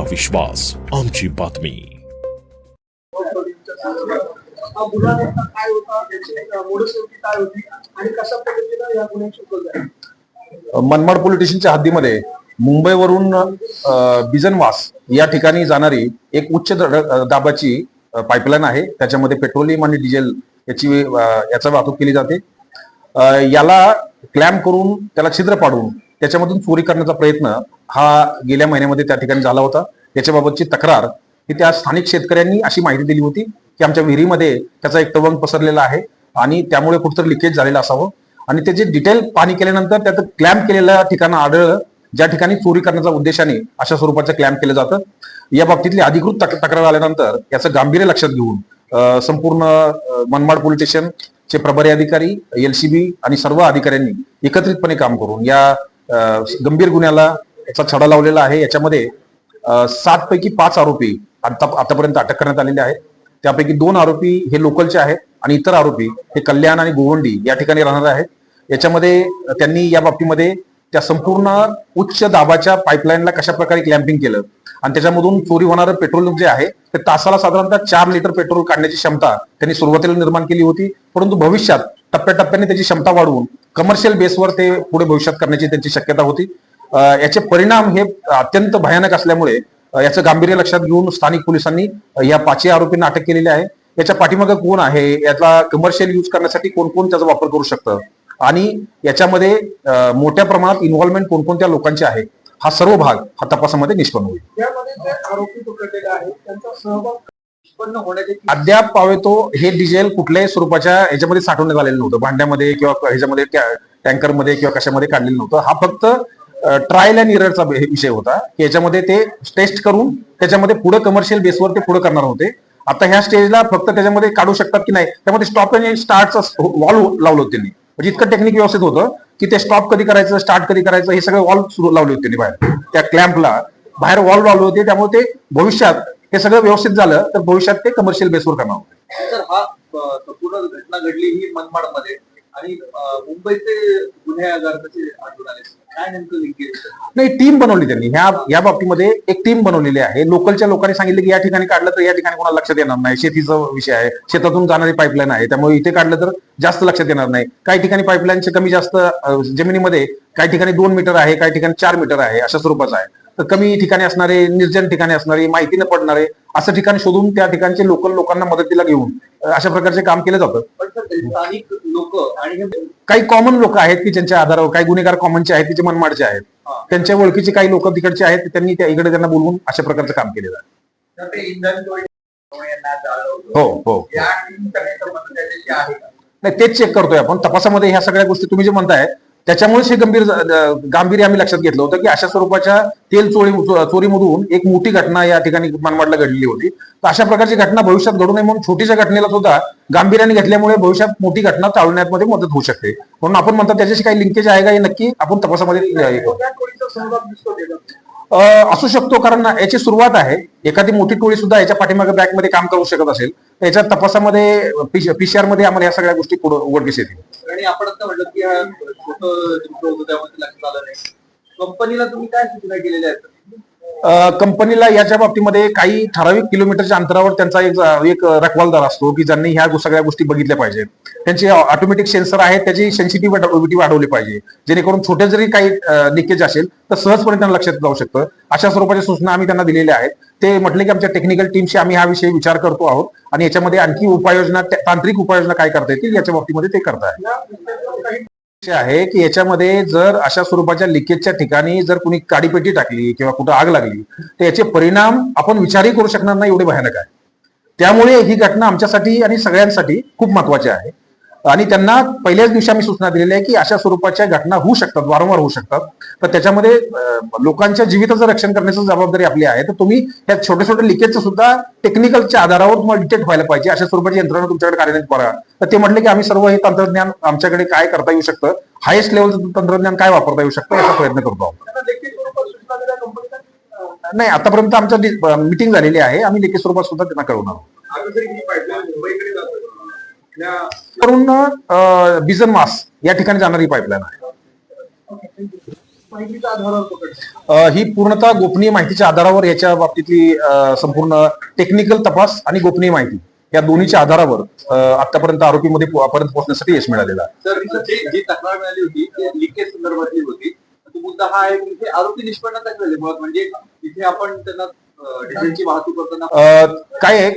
आमचा विश्वास आमची बातमी. गुन्हा नेमका काय होता? त्याची मोडसवृत्ती काय होती? आणि कशा पद्धतीनं या गुन्ह्याची शोध झाली? मनमाड पोलीस स्टेशनच्या हद्दीमध्ये मुंबईवरून बिजनवास या ठिकाणी जाणारी एक उच्च दाबाची पाईपलाईन आहे. त्याच्यामध्ये पेट्रोलियम आणि डिझेल याची याचा वाहतूक केली जाते. याला क्लॅम्प करून त्याला छिद्र पाडून त्याच्यामधून चोरी करण्याचा प्रयत्न हा गेल्या महिन्यामध्ये त्या ठिकाणी झाला होता. याच्याबाबतची तक्रार ही त्या स्थानिक शेतकऱ्यांनी अशी माहिती दिली होती की आमच्या विहिरीमध्ये त्याचा एक तवंग पसरलेला आहे आणि त्यामुळे कुठंतरी लिकेज झालेलं असावं. आणि त्याचे डिटेल पाणी केल्यानंतर त्याचं क्लॅम्प केलेल्या ठिकाण आढळलं ज्या ठिकाणी चोरी करण्याच्या उद्देशाने अशा स्वरूपाचं क्लॅम्प केलं जातं. या बाबतीतली अधिकृत तक्रार आल्यानंतर याचं गांभीर्य लक्षात घेऊन संपूर्ण मनमाड पोलीस स्टेशनचे प्रभारी अधिकारी एलसीबी आणि सर्व अधिकाऱ्यांनी एकत्रितपणे काम करून या गंभीर गुन्ह्याला याचा छडा लावलेला आहे. याच्यामध्ये सात पैकी पाच आरोपी आता आतापर्यंत अटक करण्यात आलेले आहेत त्यापैकी दोन आरोपी हे लोकलचे आहेत आणि इतर आरोपी हे कल्याण आणि गोवंडी या ठिकाणी राहणार आहेत. याच्यामध्ये त्यांनी या बाबतीमध्ये त्या संपूर्ण उच्च दाबाच्या पाईपलाईनला कशा प्रकारे क्लॅम्पिंग केलं? आणि त्याच्यामधून चोरी होणारं पेट्रोल जे आहे ते तासाला साधारणतः चार लिटर पेट्रोल काढण्याची क्षमता त्यांनी सुरुवातीला निर्माण केली होती. परंतु भविष्यात टप्प्याटप्प्याने त्याची क्षमता वाढवून कमर्शियल बेसवर ते पुढे भविष्यात करण्याची त्यांची शक्यता होती. याचे परिणाम हे अत्यंत भयानक असल्यामुळे याचं गांभीर्य लक्षात घेऊन स्थानिक पोलिसांनी या पाचही आरोपींना अटक केलेली आहे. याच्या पाठीमागे कोण आहे? याचा कमर्शियल यूज करण्यासाठी कोण कोण त्याचा वापर करू शकतं? आणि याच्यामध्ये मोठ्या प्रमाणात इन्व्हॉल्वमेंट कोणकोणत्या लोकांचे आहे? हा सर्व भाग हा तपासामध्ये निष्पन्न होईल. अद्याप पावेतो हे डिझेल कुठल्याही स्वरूपाच्या ह्याच्यामध्ये साठवण्यात आलेलं नव्हतं. भांड्यामध्ये किंवा ह्याच्यामध्ये टँकरमध्ये किंवा कशामध्ये काढलेलं नव्हतं. हा फक्त ट्रायल अँड इररचा विषय होता. की याच्यामध्ये ते टेस्ट करून त्याच्यामध्ये पुढे कमर्शियल बेसवर ते पुढे करणार होते. आता ह्या स्टेजला फक्त त्याच्यामध्ये काढू शकतात की नाही? त्यामध्ये स्टॉप आणि स्टार्टचा वॉल लावलं होतं त्यांनी. म्हणजे इतकं टेक्निक व्यवस्थित होतं की ते स्टॉप कधी करायचं स्टार्ट कधी करायचं हे सगळे वॉल सुरू लावले होते त्यांनी बाहेर. त्या क्लॅम्पला बाहेर वॉल लावले होते त्यामुळे ते भविष्यात हे सगळं व्यवस्थित झालं तर भविष्यात ते कमर्शियल बेसवर करणार होते. तर हा संपूर्ण घटना घडली ही मनमाडमध्ये. आणि मुंबईचे गुन्हेगार कसे आढळून आले. काय नेमकं लिंकेज नाही टीम बनवली त्यांनी. ह्या या बाबतीमध्ये एक टीम बनवलेली आहे. लोकलच्या लोकांनी सांगितलं की या ठिकाणी काढलं तर या ठिकाणी कोणाला लक्षात येणार नाही. शेतीचा विषय आहे. शेतातून जाणारी पाईपलाईन आहे. त्यामुळे इथे काढलं तर जास्त लक्षात येणार नाही. काही ठिकाणी पाईपलाईनचे कमी जास्त जमिनीमध्ये काही ठिकाणी दोन मीटर आहे काही ठिकाणी चार मीटर आहे अशा स्वरूपाचं आहे. तर कमी ठिकाणी असणारे निर्जन ठिकाणी असणारे माहिती न पडणारे असं ठिकाण शोधून त्या ठिकाणचे लोकल लोकांना मदतीला घेऊन अशा प्रकारचे काम केलं जातं. स्थानिक लोक आणि काही कॉमन लोक आहेत की ज्यांच्या आधारावर काही गुन्हेगार कॉमनचे आहेत की जे मनमाडचे आहेत. त्यांच्या ओळखीचे काही लोक तिकडचे आहेत त्यांनी त्या इकडे त्यांना बोलवून अशा प्रकारचं काम केलेलं आहे. हो हो? नाही तेच चेक करतोय आपण तपासामध्ये ह्या सगळ्या गोष्टी तुम्ही जे म्हणताय त्याच्यामुळेच हे गंभीर गांभीर्य आम्ही लक्षात घेतलं होतं की अशा स्वरूपाच्या तेल चोरी चोरीमधून एक मोठी घटना या ठिकाणी मनमाडला घडलेली होती तर अशा प्रकारची घटना भविष्यात घडू नये म्हणून छोटीच्या घटनेला सुद्धा गांभीर्याने घेतल्यामुळे भविष्यात मोठी घटना टाळण्यामध्ये मदत होऊ शकते म्हणून आपण म्हणतात त्याच्याशी काही लिंकेज आहे का हे नक्की आपण तपासामध्ये असू शकतो कारण याची सुरुवात आहे एखादी मोठी टोळी सुद्धा याच्या पाठीमागे बॅकमध्ये काम करू शकत असेल तर याच्या तपासामध्ये पीसीआरमध्ये आम्हाला या सगळ्या गोष्टी पुढे उघडकीस येतील आणि आपण आता म्हटलं की छोटं चित्र होतं त्यामध्ये लक्षात आलं नाही. कंपनीला तुम्ही काय सूचना केलेल्या आहेत? कंपनीला याच्या बाबतीमध्ये काही ठराविक किलोमीटरच्या अंतरावर त्यांचा एक एक रखवालदार असतो की ज्यांनी ह्या सगळ्या गोष्टी बघितल्या पाहिजेत. त्यांचे ऑटोमॅटिक सेन्सर आहेत त्याची सेन्सिटिव्हिटी वाढवली पाहिजे. जेणेकरून छोटे जरी काही लिकेज असेल तर सहजपणे त्यांना लक्षात जाऊ शकतं. अशा स्वरूपाच्या सूचना आम्ही त्यांना दिलेल्या आहेत. ते म्हटले की आमच्या टेक्निकल टीमशी आम्ही हा विषय विचार करतो आहोत आणि याच्यामध्ये आणखी उपाययोजना तांत्रिक उपाययोजना काय करता येतील याच्या बाबतीमध्ये ते काही विषय आहे की याच्यामध्ये जर अशा स्वरूपाच्या लिकेजच्या ठिकाणी जर कुणी काडीपेटी टाकली किंवा कुठं आग लागली तर याचे परिणाम आपण विचारही करू शकणार नाही एवढे भयानक आहे. त्यामुळे ही घटना आमच्यासाठी आणि सगळ्यांसाठी खूप महत्वाची आहे. आणि त्यांना पहिल्याच दिवशी आम्ही सूचना दिलेल्या आहे की अशा स्वरूपाच्या घटना होऊ शकतात वारंवार होऊ शकतात. तर त्याच्यामध्ये लोकांच्या जीविताचं रक्षण करण्याची जबाबदारी आपली आहे. तर तुम्ही या छोट्या छोट्या लिकेजचं सुद्धा टेक्निकलच्या आधारावर तुम्हाला डिटेक्ट व्हायला पाहिजे. अशा स्वरूपाची यंत्रणा तुमच्याकडे कार्यान्वित करा. तर ते म्हटले की आम्ही सर्व हे तंत्रज्ञान आमच्याकडे काय करता येऊ शकतं? हायेस्ट लेवलचं तंत्रज्ञान काय वापरता येऊ शकतं याचा प्रयत्न करतो आहोत नाही आतापर्यंत आमच्या मिटिंग झालेली आहे. आम्ही लेखी स्वरूपात सुद्धा त्यांना कळवणार आहोत. करून बिझन मास या ठिकाणी जाणारी पाईपलाईन आहे. ही पूर्णतः गोपनीय माहितीच्या आधारावर याच्या बाबतीतली संपूर्ण टेक्निकल तपास आणि गोपनीय माहिती. या दोन्हीच्या आधारावर आतापर्यंत आरोपीमध्ये पर्यंत पोहोचण्यासाठी यश मिळालेलं आहे. सर जी जी तक्रार मिळाली होती लिकेज संदर्भातली होती. तो मुद्दा हा आहे की इथे आरोपी मुळात म्हणजे इथे आपण त्यांना वाहतूक करताना काय आहे?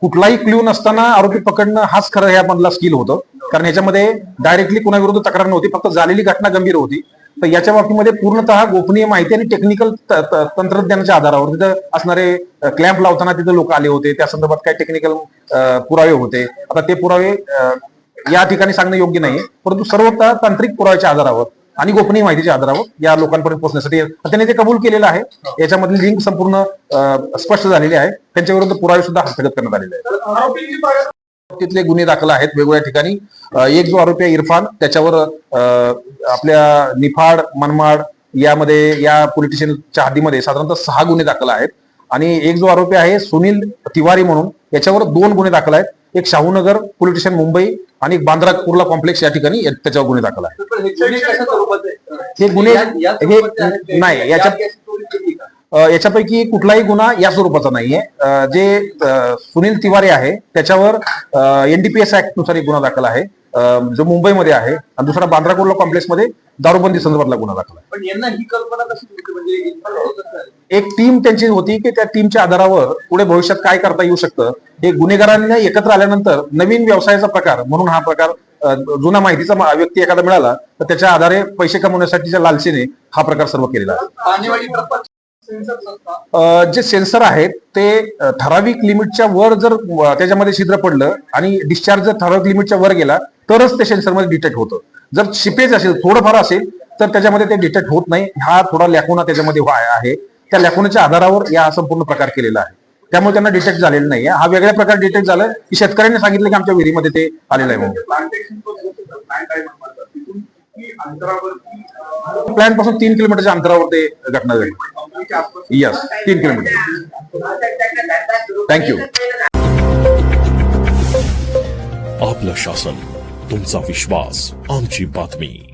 कुठलाही क्ल्यू नसताना आरोपी पकडणं हाच खरं ह्यामधला स्किल होतं. कारण ह्याच्यामध्ये डायरेक्टली कुणाविरुद्ध तक्रार नव्हती फक्त झालेली घटना गंभीर होती. तर याच्या बाबतीमध्ये पूर्णतः गोपनीय माहिती आणि टेक्निकल तंत्रज्ञानाच्या आधारावर. तिथं असणारे क्लॅम्प लावताना तिथे लोक आले होते. त्या संदर्भात काय टेक्निकल पुरावे होते. आता ते पुरावे या ठिकाणी सांगणं योग्य नाही परंतु सर्वतः तांत्रिक पुराव्याच्या आधारावर आणि गोपनीय माहितीच्या आधारावर या लोकांपर्यंत पोहोचण्यासाठी त्यांनी ते कबूल केलेलं आहे. याच्यामधली लिंक संपूर्ण स्पष्ट झालेली आहे. त्यांच्या विरुद्ध पुरावे सुद्धा हस्तगत करण्यात आलेले आहेत. तिथले गुन्हे दाखल आहेत वेगवेगळ्या ठिकाणी. एक जो आरोपी आहे इरफान त्याच्यावर आपल्या निफाड मनमाड यामध्ये या पोलिटिशियनच्या हद्दीमध्ये साधारणतः सहा गुन्हे दाखल आहेत. आणि एक जो आरोपी आहे सुनील तिवारी म्हणून याच्यावर दोन गुन्हे दाखल आहेत. एक शाहूनगर पोलिटिशियन मुंबई आणि एक बांद्रा कुर्ला कॉम्प्लेक्स या ठिकाणी या- त्याच्यावर गुन्हे दाखल आहेत. पण हे गुन्हे हे या- या? नाही, या- याच्यापैकी कुठलाही गुन्हा या स्वरूपाचा नाहीये. जे सुनील तिवारी आहे त्याच्यावर एनडीपीएस ऍक्टनुसार एक गुन्हा दाखल आहे. जो मुंबईमध्ये आहे आणि दुसरा बांद्रा कुर्ला कॉम्प्लेक्समध्ये दारूबंदी संदर्भातला गुन्हा दाखल आहे. पण यांना ही कल्पना कशी म्हणजे? एक टीम त्यांची होती की त्या टीमच्या आधारावर पुढे भविष्यात काय करता येऊ शकतं? हे गुन्हेगारांना एकत्र आल्यानंतर नवीन व्यवसायाचा प्रकार म्हणून हा प्रकार जुना माहितीचा व्यक्ती एखादा मिळाला तर त्याच्या आधारे पैसे कमवण्यासाठीच्या लालसेने हा प्रकार सर्व केलेला आहे. जे सेन्सर आहेत ते ठराविक लिमिटच्या वर जर त्याच्यामध्ये छिद्र पडलं आणि डिस्चार्ज जर ठराविक लिमिटच्या वर गेला तरच ते सेन्सरमध्ये डिटेक्ट होतं. जर शिपेज असेल थोडंफार असेल तर त्याच्यामध्ये ते डिटेक्ट होत नाही. हा थोडा लॅकुना त्याच्यामध्ये आहे. त्या लॅकुनाच्या आधारावर या संपूर्ण प्रकार केलेला आहे. त्यामुळे त्यांना डिटेक्ट झालेलं नाही हा वेगळ्या प्रकारे डिटेक्ट झालं की शेतकऱ्यांनी सांगितलं की आमच्या विहिरीमध्ये ते आलेलं आहे प्लॅनपासून तीन किलोमीटरच्या अंतरावर ते घटना झाली यस तीन किलोमीटर. थँक्यू आपलं शासन तुमचा विश्वास आमची बातमी.